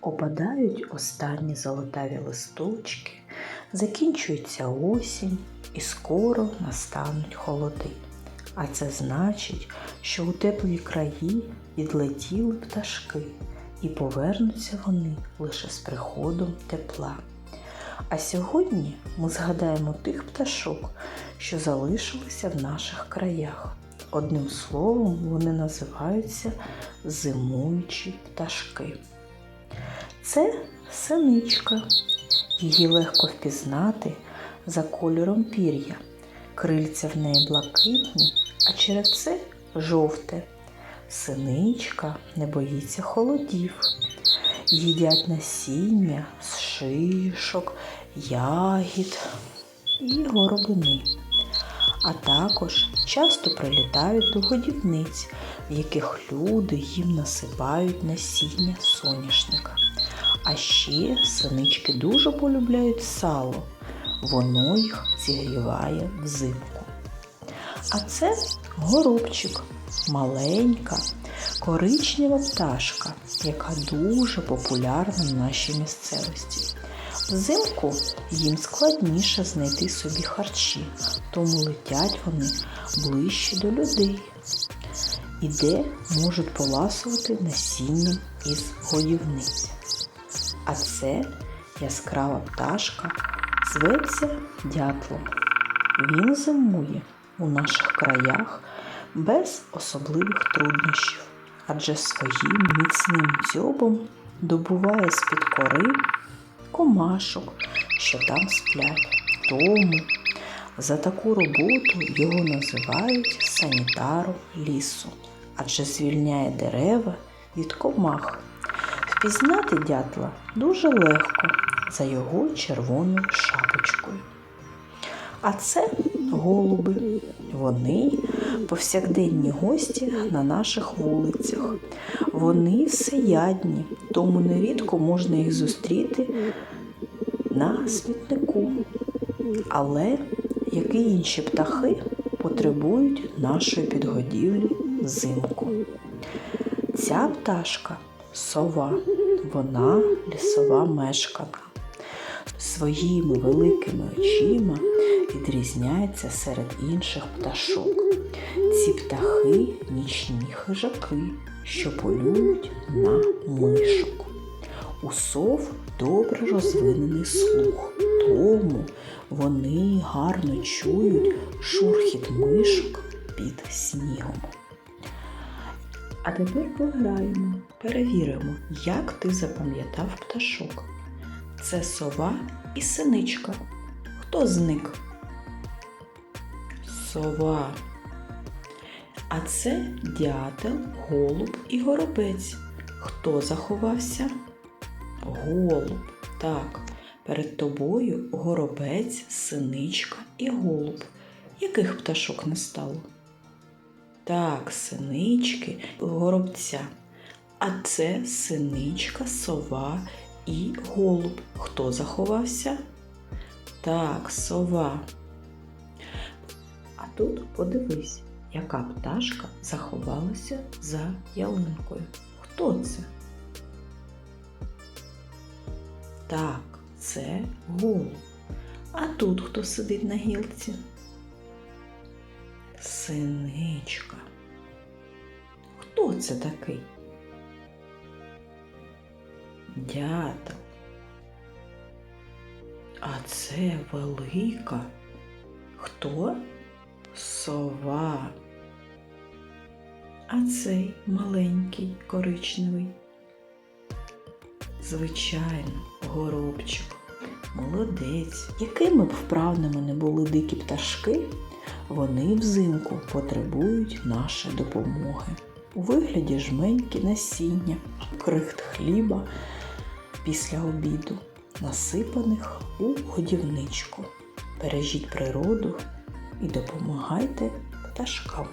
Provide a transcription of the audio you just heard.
Опадають останні золотаві листочки, закінчується осінь і скоро настануть холоди. А це значить, що у теплі краї відлетіли пташки, і повернуться вони лише з приходом тепла. А сьогодні ми згадаємо тих пташок, що залишилися в наших краях. Одним словом, вони називаються зимуючі пташки. Це синичка. Її легко впізнати за кольором пір'я. Крильця в неї блакитні, а черевце жовте. Синичка не боїться холодів. Їдять насіння з шишок, ягід і горобини. А також часто прилітають до годівниць, в яких люди їм насипають насіння соняшника. А ще синички дуже полюбляють сало. Воно їх зігріває взимку. А це горобчик, маленька, коричнева пташка, яка дуже популярна в нашій місцевості. Взимку їм складніше знайти собі харчі, тому летять вони ближче до людей. І де можуть поласувати насінням із годівниць. А це яскрава пташка зветься дятлом. Він зимує у наших краях без особливих труднощів, адже своїм міцним дзьобом добуває з-під кори комашок, що там сплять. Тому за таку роботу його називають санітаром лісу, адже звільняє дерева від комах. Впізнати дятла дуже легко за його червоною шапочкою. А це голуби. Вони повсякденні гості на наших вулицях. Вони всеядні, тому нерідко можна їх зустріти на смітнику. Але, як і інші птахи, потребують нашої підгодівлі взимку. Ця пташка сова, вона лісова мешканка. Своїми великими очима відрізняється серед інших пташок. Ці птахи нічні хижаки, що полюють на мишок. У сов добре розвинений слух, тому вони гарно чують шурхіт мишок під снігом. А тепер пограємо, перевіримо, як ти запам'ятав пташок. Це сова і синичка. Хто зник? Сова. А це дятел, голуб і горобець. Хто заховався? Голуб. Так, перед тобою горобець, синичка і голуб. Яких пташок не стало? Так, синички, горобця. А це синичка, сова і голуб. Хто заховався? Так, сова. А тут подивись, яка пташка заховалася за ялинкою. Хто це? Так, це голуб. А тут хто сидить на гілці? Синичка. Хто це такий? Дятел. А це велика. Хто? Сова. А цей маленький коричневий. Звичайно, горобчик. Молодець. Якими б вправними не були дикі пташки, вони взимку потребують нашої допомоги. У вигляді жменьки насіння, крихт хліба після обіду, насипаних у годівничку. Бережіть природу і допомагайте пташкам.